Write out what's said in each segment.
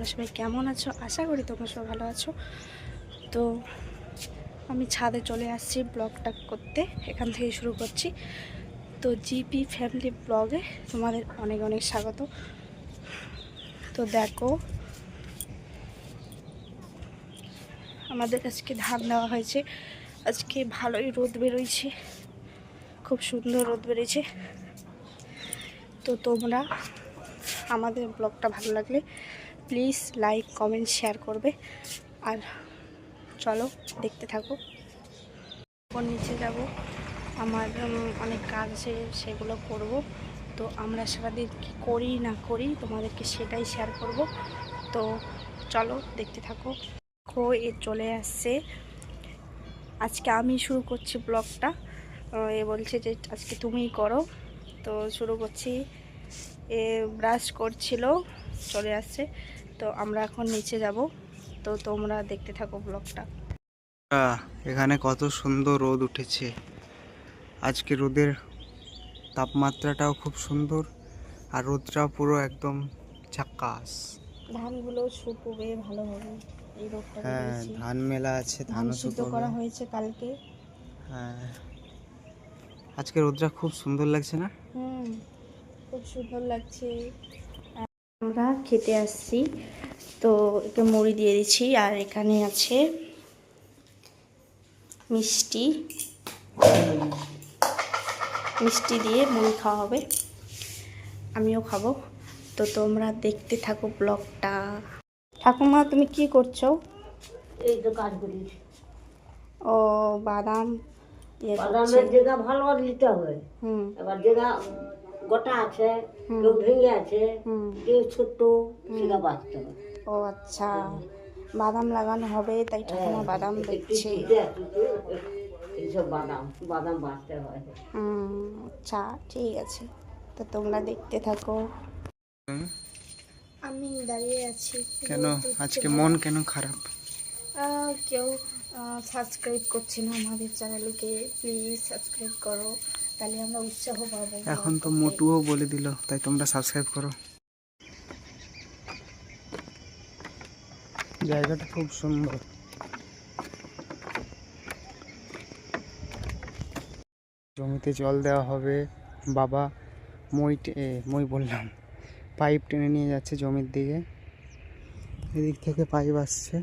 তোমরা সবাই কেমন আছো? আশা করি তোমরা সবাই ভালো আছো। তো আমি ছাদে চলে আসছি ব্লগটা করতে। এখান থেকে শুরু করছি। তো জিপি ফ্যামিলি ব্লগে তোমাদের অনেক অনেক স্বাগত। তো দেখো, আমাদের আজকে ধান দেওয়া হয়েছে। আজকে ভালোই রোদ বেরোইছে। খুব সুন্দর রোদ বেরিয়েছে তো তোমরা আমাদের ব্লগটা ভালো লাগলে প্লিজ লাইক কমেন্ট শেয়ার করবে। আর চলো, দেখতে থাকো। ওপর নিচে যাব। আমার অনেক কাজ আছে, সেগুলো করব। তো আমরা সারাদিন কী করি, না করি, তোমাদেরকে সেটাই শেয়ার করব। তো চলো, দেখতে থাকো। খো এ চলে আসছে। আজকে আমি শুরু করছি ব্লগটা। এ বলছে যে, আজকে তুমিই করো। তো শুরু করছি। এ ব্রাশ করছিল, চলে আসছে। তো আমরা এখন নিচে যাব। তো তোমরা দেখতে থাকো ব্লগটা। এখানে কত সুন্দর রোদ উঠেছে। আজকে রোদের তাপমাত্রাটাও খুব সুন্দর আর রোদটা পুরো একদম ঝাক্কাস ধানগুলো শুকোবে ভালোভাবে। এই রোগটা হ্যাঁ ধান মেলা আছে ধান সিদ্ধ করা হয়েছে কালকে। হ্যাঁ। আজকে রোদটা খুব সুন্দর লাগছে না? হুম খুব সুন্দর লাগছে। আমরা খেতে আসছি। তো একে মুড়ি দিয়ে দিচ্ছি আর এখানে আছে মিষ্টি। মিষ্টি দিয়ে মুড়ি খাওয়া হবে। আমিও খাব। তো তোমরা দেখতে থাকো ব্লগটা। ঠাকুমা তুমি কি করছ? এই তো কাজ করি। ও বাদাম ইয়ে বাদামের জায়গা ভালো নিতে হবে। হুম। এবার জায়গা গোটা আছে কেউ ভেঙে আছে কেউ ছোট সেটা বাঁচতে হবে ও আচ্ছা বাদাম লাগানো হবে তাই ঠাকুমা বাদাম দেখছে দিতে আছে এইসব বাদাম বাদাম বাঁচতে হয়। আচ্ছা ঠিক আছে। তো তোমরা দেখতে থাকো। আমি দাঁড়িয়ে আছি। কেন? আজকে মন কেন খারাপ? কেউ সাবস্ক্রাইব করছে না আমাদের চ্যানেলকে প্লিজ সাবস্ক্রাইব করো। তাহলে আমরা উৎসাহ পাবো। এখন তো মোটুও বলে দিল, তাই তোমরা সাবস্ক্রাইব করো। জায়গাটা খুব সুন্দর। জমিতে জল দেওয়া হবে। বাবা মই মই বললাম, পাইপ টেনে নিয়ে যাচ্ছে জমির দিকে। এদিক থেকে পাইপ আসছে।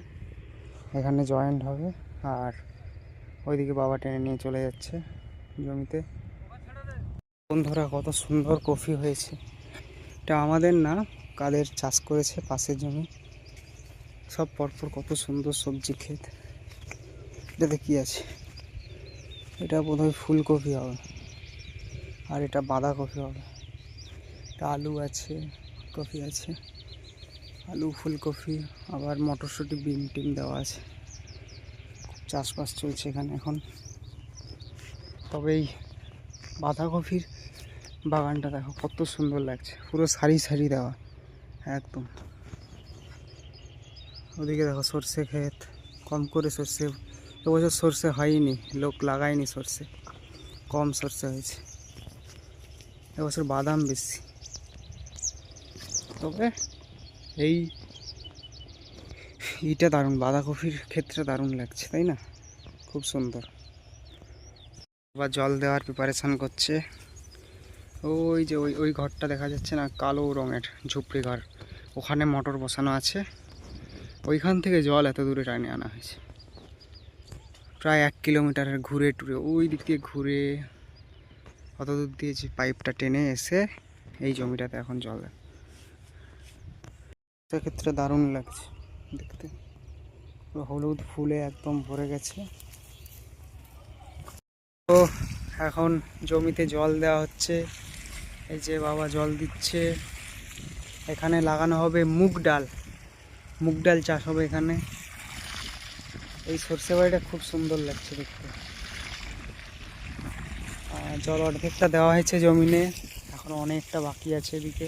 এখানে জয়েন্ট হবে, আর ওইদিকে বাবা টেনে নিয়ে চলে যাচ্ছে জমিতে। বন্ধুরা, কত সুন্দর কফি হয়েছে। এটা আমাদের না, কাদের চাষ করেছে পাশের জমি। সব পরপর কত সুন্দর সবজি ক্ষেত। এটাতে কী আছে? এটা বোধহয় ফুলকপি হবে। আর এটা বাঁধাকপি হবে। এটা আলু আছে, কপি আছে। আলু, ফুলকপি, আবার মটরশুঁটি, বিন টিম দেওয়া আছে। চাষবাস চলছে এখানে এখন। তবে এই বাঁধাকপির বাগানটা দেখো, কত সুন্দর লাগছে। পুরো সারি সারি দেওয়া, একদম। ওদিকে দেখো সর্ষে ক্ষেত, কম করে সর্ষে, এবছর সর্ষে হয়নি, লোক লাগায়নি সর্ষে, কম সর্ষে হয়েছে। এবছর বাদাম বেশি। তবে এই এইটা দারুণ, বাঁধাকপির ক্ষেত্রে দারুণ লাগছে, তাই না? খুব সুন্দর। আবার জল দেওয়ার প্রিপারেশান করছে। ওই যে ওই ওই ঘরটা দেখা যাচ্ছে না, কালো রঙের ঝুপড়ি ঘর। ওখানে মোটর বসানো আছে। ওইখান থেকে জল এত দূরে টানে আনা হয়েছে। প্রায় এক কিলোমিটারের ঘুরে টুরে, ওই দিক দিয়ে ঘুরে অত দূর দিয়ে যে পাইপটা টেনে এসে এই জমিটাতে এখন জল দেয়। সেক্ষেত্রে দারুণ লাগছে দেখতে। হলুদ ফুলে একদম ভরে গেছে। তো এখন জমিতে জল দেওয়া হচ্ছে। এই যে বাবা জল দিচ্ছে। এখানে লাগানো হবে মুগ ডাল। মুগ ডাল চাষ হবে এখানে। এই সর্ষে বাড়িটা খুব সুন্দর লাগছে দেখতে। জল অর্ধেকটা দেওয়া হয়েছে জমিনে। এখন অনেকটা বাকি আছে এদিকে।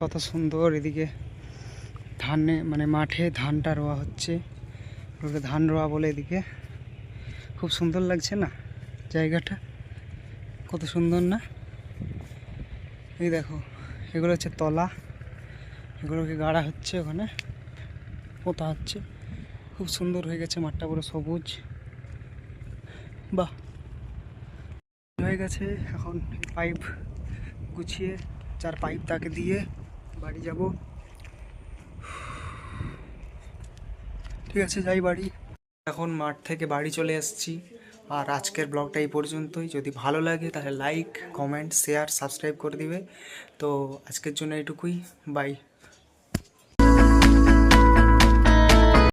কত সুন্দর এদিকে ধানে মানে মাঠে ধানটা রোয়া হচ্ছে। ওটাকে ধান রোয়া বলে এদিকে। খুব সুন্দর লাগছে না জায়গাটা? কত সুন্দর না? এই দেখো, এগুলো হচ্ছে তলা। এগুলোকে গাড়া হচ্ছে ওখানে। পোতা হচ্ছে। খুব সুন্দর হয়ে গেছে মাঠটা পুরো সবুজ। বাহ! হয়ে গেছে এখন পাইপ গুছিয়ে, চার পাইপ তাকে দিয়ে বাড়ি যাব। ঠিক আছে, যাই বাড়ি। এখন মাঠ থেকে বাড়ি চলে এসেছি। আর আজকের ব্লগটা এই পর্যন্তই। যদি ভালো লাগে তাহলে লাইক কমেন্ট শেয়ার সাবস্ক্রাইব করে দিবে। তো আজকের জন্য এটুকুই। বাই